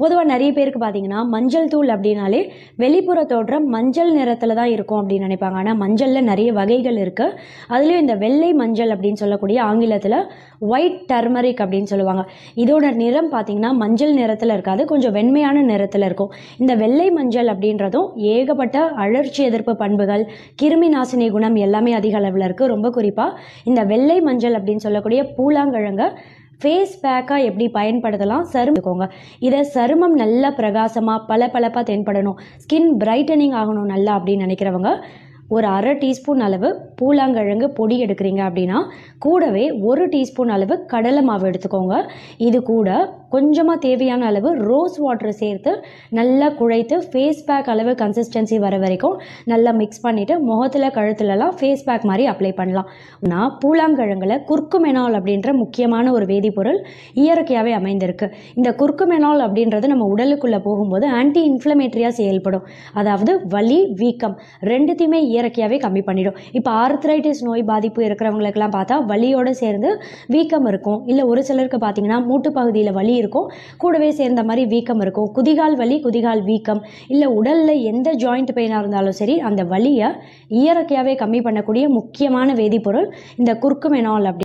பொதுவாக நிறைய பேருக்கு பார்த்தீங்கன்னா மஞ்சள் தூள் அப்படின்னாலே வெளிப்புற தோற்றம் மஞ்சள் நிறத்தில் தான் இருக்கும் அப்படின்னு நினைப்பாங்க. ஆனால் மஞ்சளில் நிறைய வகைகள் இருக்குது அதுலேயும் இந்த வெள்ளை மஞ்சள் அப்படின்னு சொல்லக்கூடிய ஆங்கிலத்தில் ஒயிட் டர்மரிக் அப்படின்னு சொல்லுவாங்க. இதோட நிறம் பார்த்தீங்கன்னா மஞ்சள் நிறத்தில் இருக்காது கொஞ்சம் வெண்மையான நிறத்தில் இருக்கும். இந்த வெள்ளை மஞ்சள் அப்படின்றதும் ஏகப்பட்ட அழற்சி எதிர்ப்பு பண்புகள் கிருமி நாசினி குணம் எல்லாமே அதிக அளவில் இருக்குது ரொம்ப குறிப்பாக இந்த வெள்ளை மஞ்சள் அப்படின்னு சொல்லக்கூடிய பூலாங்கிழங்க ஃபேஸ் பேக்காக எப்படி பயன்படுத்தலாம்? சருமிக்கோங்க இதை சருமம் நல்லா பிரகாசமாக பல பளபளப்பாக தென்படணும். ஸ்கின் பிரைட்டனிங் ஆகணும் நல்லா அப்படின்னு நினைக்கிறவங்க ஒரு அரை டீஸ்பூன் அளவு பூலாங்கிழங்கு பொடி எடுக்கிறீங்க அப்படின்னா கூடவே ஒரு டீஸ்பூன் அளவு கடலை மாவு எடுத்துக்கோங்க. இது கூட கொஞ்சமாக தேவையான அளவு ரோஸ் வாட்டர் சேர்த்து நல்லா குழைத்து ஃபேஸ் பேக் அளவு கன்சிஸ்டன்சி வர வரைக்கும் நல்லா மிக்ஸ் பண்ணிவிட்டு முகத்தில் கழுத்துலலாம் ஃபேஸ் பேக் மாதிரி அப்ளை பண்ணலாம். நான் பூலாங்கிழங்குல குர்க்குமெனால் அப்படின்ற முக்கியமான ஒரு வேதிப்பொருள் இயற்கையாகவே அமைந்திருக்கு. இந்த குர்க்குமெனால் அப்படின்றது நம்ம உடலுக்குள்ளே போகும்போது ஆன்டி இன்ஃப்ளமேட்டரியாக செயல்படும். அதாவது வலி வீக்கம் ரெண்டுத்தையுமே இயற்கையாகவே கம்மி பண்ணிடும். இப்போ ஆர்த்ரைட்டிஸ் நோய் பாதிப்பு இருக்கிறவங்களுக்கெல்லாம் பார்த்தா வலியோடு சேர்ந்து வீக்கம் இருக்கும். இல்லை ஒரு சிலருக்கு பார்த்தீங்கன்னா மூட்டு பகுதியில் வலி இருக்கும். கூடவே சேர்ந்த மாதிரி வீக்கம் இருக்கும். குதிகால் வலி குதிகால் வீக்கம் இல்லை உடலில் எந்த ஜாயிண்ட் பெயினாக இருந்தாலும் சரி அந்த வலியை இயற்கையாகவே கம்மி பண்ணக்கூடிய முக்கியமான வேதிப்பொருள் இந்த குர்க்குமெனால் அப்படி